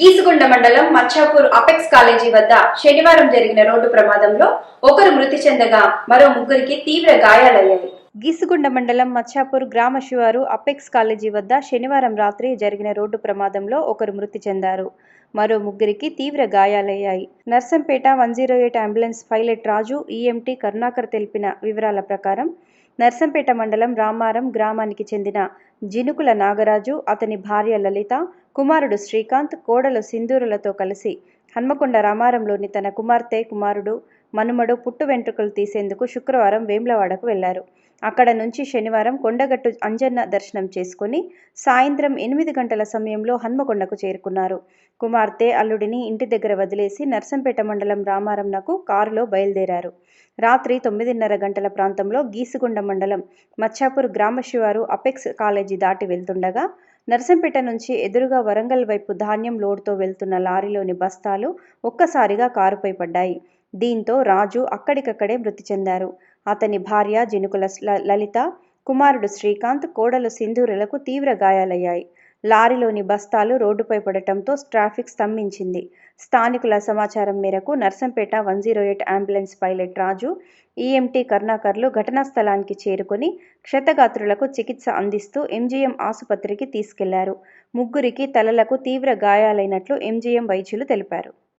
గీసుగొండ మండలం Machapur apex college వద్ద శనివారం జరిగిన రోడ్డు ప్రమాదంలో ఒకరు మృతి చెందగా మరో ముగ్గురికి తీవ్ర గాయాలయ్యాయి. గీసుగుండ మండలం మచ్చాపూర్ గ్రామ శివారు అపెక్స్ కాలేజీ వద్ద శనివారం రాత్రి జరిగిన రోడ్డు ప్రమాదంలో ఒకరు మృతి చెందారు. మరో ముగ్గురికి తీవ్ర గాయాలయ్యాయి. Narsampet one zero eight ambulance pilot Raju EMT Karunakar తెలిపిన వివరాల ప్రకారం నర్సంపేట మండలం రామారం గ్రామానికి చెందిన జినుకుల నాగరాజు అతని భార్య లలిత కుమారుడు శ్రీకాంత్ కోడలు సింధూరులతో కలిసి హన్మకొండ రామారంలోని తన కుమార్తె కుమారుడు మనుమడు పుట్టు వెంట్రుకలు తీసేందుకు శుక్రవారం వేములవాడకు వెళ్ళారు. అక్కడ నుంచి శనివారం కొండగట్టు అంజన్న దర్శనం చేసుకుని సాయంత్రం ఎనిమిది గంటల సమయంలో హన్మకొండకు చేరుకున్నారు. కుమార్తె అల్లుడిని ఇంటి దగ్గర వదిలేసి నర్సంపేట మండలం రామారంనకు కారులో బయలుదేరారు. రాత్రి తొమ్మిదిన్నర గంటల ప్రాంతంలో గీసుగుండ మండలం మచ్చాపూర్ గ్రామ శివారు అపెక్స్ కాలేజీ దాటి వెళ్తుండగా నర్సంపేట నుంచి ఎదురుగా వరంగల్ వైపు ధాన్యం లోడ్తో వెళ్తున్న లారీలోని బస్తాలు ఒక్కసారిగా కారుపై పడ్డాయి. దీంతో రాజు అక్కడికక్కడే మృతి చెందారు. అతని భార్య జినుకుల ల- లలిత కుమారుడు శ్రీకాంత్ కోడలు సింధూరులకు తీవ్ర గాయాలయ్యాయి. లారీలోని బస్తాలు రోడ్డుపై పడటంతో ట్రాఫిక్ స్తంభించింది. స్థానికుల సమాచారం మేరకు Narsampet one zero eight ambulance pilot Raju EMT కరుణాకర్లు ఘటనా స్థలానికి చేరుకుని క్షతగాత్రులకు చికిత్స అందిస్తూ ఎంజీఎం ఆసుపత్రికి తీసుకెళ్ళారు. ముగ్గురికి తలలకు తీవ్ర గాయాలైనట్లు ఎంజీఎం వైద్యులు తెలిపారు.